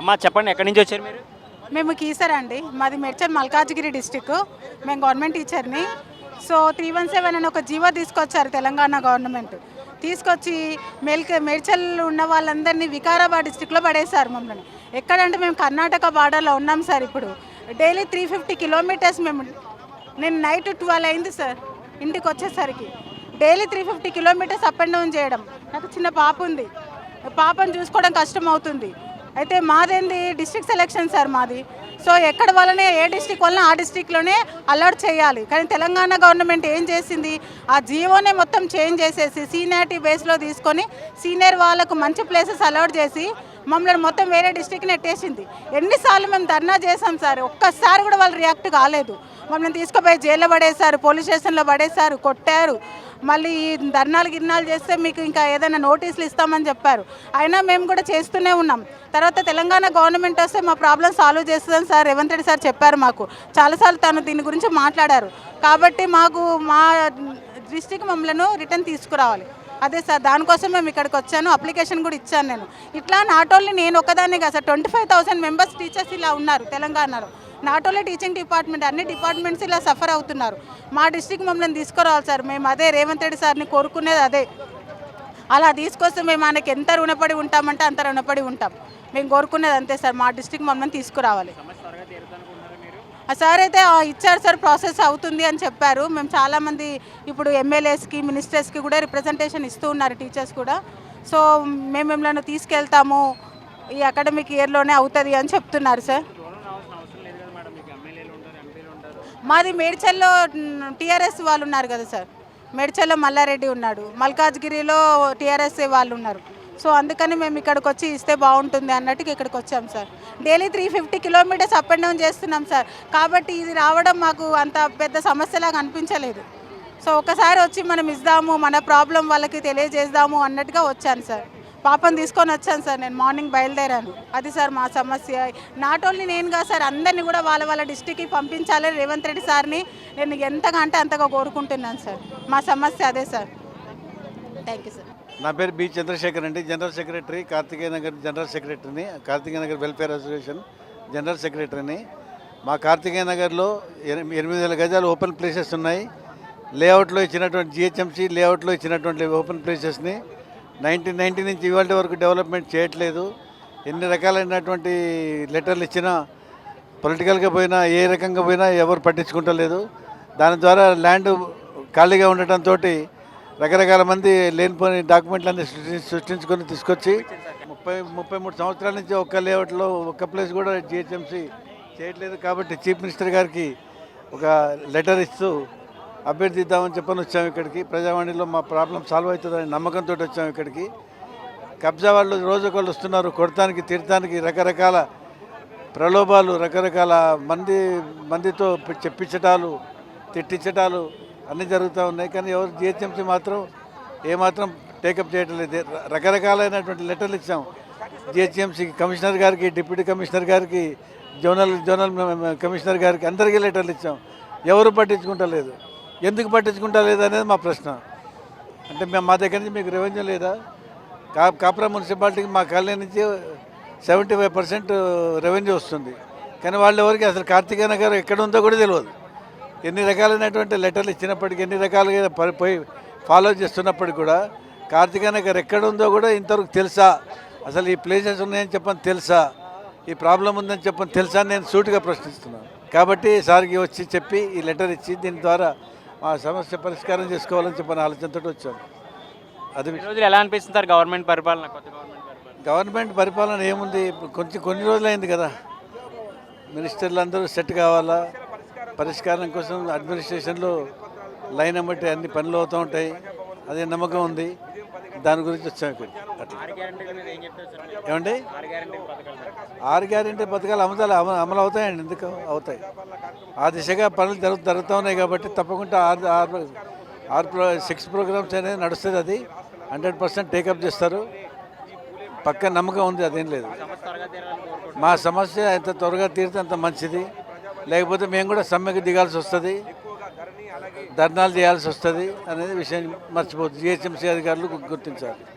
అమ్మా చెప్పండి ఎక్కడి నుంచి వచ్చారు మీరు? మేము కీసర్ అండి. మాది మేడ్చల్ మల్కాజ్గిరి డిస్టిక్ మేము గవర్నమెంట్ టీచర్ని సో త్రీ వన్ సెవెన్ అని ఒక జీవో తీసుకొచ్చారు తెలంగాణ గవర్నమెంట్. తీసుకొచ్చి మెల్క మేడ్చల్ ఉన్న వాళ్ళందరినీ వికారాబాద్ డిస్టిక్లో పడేశారు మమ్మల్ని. ఎక్కడంటే మేము కర్ణాటక బార్డర్లో ఉన్నాం సార్ ఇప్పుడు. డైలీ త్రీ ఫిఫ్టీ కిలోమీటర్స్ మేము నేను నైట్ ట్వెల్వ్ అయింది సార్ ఇంటికి వచ్చేసరికి. Daily three fifty kilometres up and down చేయడం. నాకు చిన్న పాప ఉంది. పాపను చూసుకోవడం కష్టం అవుతుంది. అయితే మాదేంది? డిస్ట్రిక్ట్ సెలెక్షన్ సార్ మాది. సో ఎక్కడ వల్లనే ఏ డిస్టిక్ వలన ఆ డిస్టిక్లోనే అలర్ట్ చేయాలి. కానీ తెలంగాణ గవర్నమెంట్ ఏం చేసింది? ఆ జీవోనే మొత్తం చేంజ్ చేసేసి సీనియారిటీ బేస్లో తీసుకొని సీనియర్ వాళ్ళకు మంచి ప్లేసెస్ అలర్ట్ చేసి మమ్మల్ని మొత్తం వేరే డిస్టిక్ నెట్టేసింది. ఎన్నిసార్లు మేము ధర్నా చేసాం సార్. ఒక్కసారి కూడా వాళ్ళు రియాక్ట్ కాలేదు. మమ్మల్ని తీసుకుపోయి జైల్లో పడేశారు పోలీస్ స్టేషన్లో పడేశారు కొట్టారు. మళ్ళీ ఈ ధర్నాలు గిర్నాలు చేస్తే మీకు ఇంకా ఏదైనా నోటీసులు ఇస్తామని చెప్పారు. అయినా మేము కూడా చేస్తూనే ఉన్నాం. తర్వాత తెలంగాణ గవర్నమెంట్ వస్తే మా ప్రాబ్లం సాల్వ్ చేస్తుందని సార్ రేవంత్ రెడ్డి సార్ చెప్పారు మాకు. చాలాసార్లు తను దీని గురించి మాట్లాడారు. కాబట్టి మాకు మా డిస్టిక్ మమ్మల్ని రిటర్న్ తీసుకురావాలి. అదే సార్ దానికోసం మేము ఇక్కడికి వచ్చాను. అప్లికేషన్ కూడా ఇచ్చాను నేను. ఇట్లా నాట్ ఓన్లీ నేను ఒకదాన్ని కాదు sir twenty five thousand members teachers ఇలా ఉన్నారు తెలంగాణలో. నాట్ ఓన్లీ టీచింగ్ డిపార్ట్మెంట్ అన్ని డిపార్ట్మెంట్స్ ఇలా సఫర్ అవుతున్నారు. మా డిస్టిక్ మమ్మల్ని తీసుకురావాలి సార్. మేము అదే రేవంత్ రెడ్డి సార్ని కోరుకునేది అదే. అలా తీసుకొస్తే మేము ఆయనకి ఎంత రుణపడి ఉంటామంటే అంత రుణపడి ఉంటాం. మేము కోరుకునేది అంతే సార్. మా డిస్టిక్ మమ్మల్ని తీసుకురావాలి. ఆ సార్ అయితే ఇచ్చారు సార్. ప్రాసెస్ అవుతుంది అని చెప్పారు. మేము చాలామంది ఇప్పుడు ఎమ్మెల్యేస్కి మినిస్టర్స్కి కూడా రిప్రజెంటేషన్ ఇస్తూ ఉన్నారు టీచర్స్ కూడా. సో మేము మిమ్మల్ని తీసుకెళ్తాము. ఈ అకాడమిక్ ఇయర్లోనే అవుతుంది అని చెప్తున్నారు సార్. మాది మేడ్చల్లో టీఆర్ఎస్ వాళ్ళు ఉన్నారు కదా సార్. మేడ్చల్లో మల్లారెడ్డి ఉన్నాడు. మల్కాజ్గిరిలో టీఆర్ఎస్ వాళ్ళు ఉన్నారు. సో అందుకని మేము ఇక్కడికి వచ్చి ఇస్తే బాగుంటుంది అన్నట్టుగా ఇక్కడికి వచ్చాం sir. Daily three fifty kilometres up and down చేస్తున్నాం సార్. కాబట్టి ఇది రావడం మాకు అంత పెద్ద సమస్యలాగా అనిపించలేదు. సో ఒకసారి వచ్చి మనం ఇద్దాము మన ప్రాబ్లం వాళ్ళకి తెలియజేద్దాము అన్నట్టుగా వచ్చాను సార్. పాపం తీసుకొని వచ్చాను సార్ నేను మార్నింగ్ బయలుదేరాను. అది సార్ మా సమస్య. నాట్ ఓన్లీ నేను కాదు సార్ అందరినీ కూడా వాళ్ళ వాళ్ళ డిస్టిక్కి పంపించాలి. రేవంత్ రెడ్డి సార్ని నేను ఎంతగా అంటే అంతగా కోరుకుంటున్నాను సార్. మా సమస్య అదే సార్. థ్యాంక్ యూ సార్ నా పేరు బి చంద్రశేఖర్ అండి. General secretary Karthikeya Nagar general సెక్రటరీని Karthikeya Nagar welfare association general సెక్రటరీని మా కార్తికేయ నగర్లో ఎనిమిది వేల గజాలు ఓపెన్ ప్లేసెస్ ఉన్నాయి. లేఅవుట్లో ఇచ్చినటువంటి జిహెచ్ఎంసీ లేఅవుట్లో ఇచ్చినటువంటి ఓపెన్ ప్లేసెస్ని నైన్టీన్ నైన్టీ నుంచి ఇవాళ వరకు డెవలప్మెంట్ చేయట్లేదు. ఎన్ని రకాలైనటువంటి లెటర్లు ఇచ్చినా పొలిటికల్గా పోయినా ఏ రకంగా పోయినా ఎవరు పట్టించుకుంటలేదు. దాని ద్వారా ల్యాండ్ ఖాళీగా ఉండటంతో రకరకాల మంది లేనిపోని డాక్యుమెంట్లన్నీ సృష్టి సృష్టించుకొని తీసుకొచ్చి ముప్పై ముప్పై మూడు సంవత్సరాల నుంచి ఒక్క లేఅవుట్లో ఒక్క ప్లేస్ కూడా జిహెచ్ఎంసీ చేయట్లేదు. కాబట్టి చీఫ్ మినిస్టర్ గారికి ఒక లెటర్ ఇస్తూ అభ్యర్థిద్దామని చెప్పని వచ్చాము ఇక్కడికి. ప్రజావాణిలో మా ప్రాబ్లం సాల్వ్ అవుతుందని నమ్మకంతో వచ్చాము ఇక్కడికి. కబ్జా వాళ్ళు రోజుకొళ్ళు వస్తున్నారు కొడతానికి తీర్థానికి రకరకాల ప్రలోభాలు రకరకాల మంది మందితో చెప్పించటాలు తిట్టించటాలు అన్నీ జరుగుతూ ఉన్నాయి. కానీ ఎవరు జిహెచ్ఎంసీ మాత్రం ఏమాత్రం టేకప్ చేయటం లేదు. రకరకాలైనటువంటి లెటర్లు ఇచ్చాం. జిహెచ్ఎంసీ కమిషనర్ గారికి డిప్యూటీ కమిషనర్ గారికి జోనల్ జోనల్ కమిషనర్ గారికి అందరికీ లెటర్లు ఇచ్చాం. ఎవరు పట్టించుకుంటలేదు. ఎందుకు పట్టించుకుంటలేదు అనేది మా ప్రశ్న. అంటే మేము మా దగ్గర నుంచి మీకు రెవెన్యూ లేదా? కా కాపురా మున్సిపాలిటీకి మా కాలనీ నుంచి సెవెంటీ ఫైవ్ పర్సెంట్ రెవెన్యూ వస్తుంది. కానీ వాళ్ళు ఎవరికి అసలు కార్తికేయ నగర్ ఎక్కడ ఉందో కూడా తెలియదు ఎన్ని రకాలైనటువంటి లెటర్లు ఇచ్చినప్పటికీ ఎన్ని రకాలుగా పోయి ఫాలో చేస్తున్నప్పటికీ కూడా కార్తికేయ నగర్ ఎక్కడ ఉందో కూడా ఇంతవరకు తెలుసా? అసలు ఈ ప్లేసెస్ ఉన్నాయని చెప్పని తెలుసా? ఈ ప్రాబ్లం ఉందని చెప్పని తెలుసా నేను సూటిగా ప్రశ్నిస్తున్నాను. కాబట్టి సార్కి వచ్చి చెప్పి ఈ లెటర్ ఇచ్చి దీని ద్వారా మా సమస్య పరిష్కారం చేసుకోవాలని చెప్పని ఆలోచనతో వచ్చాను. అది రోజులు ఎలా అనిపిస్తుంది సార్ గవర్నమెంట్ పరిపాలన కొత్త గవర్నమెంట్ పరిపాలన? గవర్నమెంట్ పరిపాలన ఏముంది? కొంచెం కొన్ని రోజులైంది కదా. మినిస్టర్లు అందరూ సెట్ కావాలా? పరిష్కారం కోసం అడ్మినిస్ట్రేషన్లో లైన్ అమ్మటి అన్ని పనులు అవుతూ ఉంటాయి. అదే నమ్మకం ఉంది. దాని గురించి వచ్చాం ఇక్కడ ఏమండి? ఆరు గ్యారెంటీ పథకాలు అమలు అమ- అమలు అవుతాయండి ఎందుకు అవుతాయి? ఆ దిశగా పనులు జరుగు జరుగుతూ ఉన్నాయి కాబట్టి తప్పకుండా ఆరు ఆరు ఆరు ప్రో సిక్స్ ప్రోగ్రామ్స్ అనేది నడుస్తుంది అది. హండ్రెడ్ పర్సెంట్ టేకప్ చేస్తారు. పక్క నమ్మకం ఉంది అదేం లేదు. మా సమస్య ఎంత త్వరగా తీరితే అంత మంచిది. లేకపోతే మేము కూడా సమ్మెకు దిగాల్సి వస్తుంది. ధర్నాలు చేయాల్సి వస్తుంది అనేది విషయం మర్చిపోతుంది జిహెచ్ఎంసీ అధికారులు గుర్తించాలి.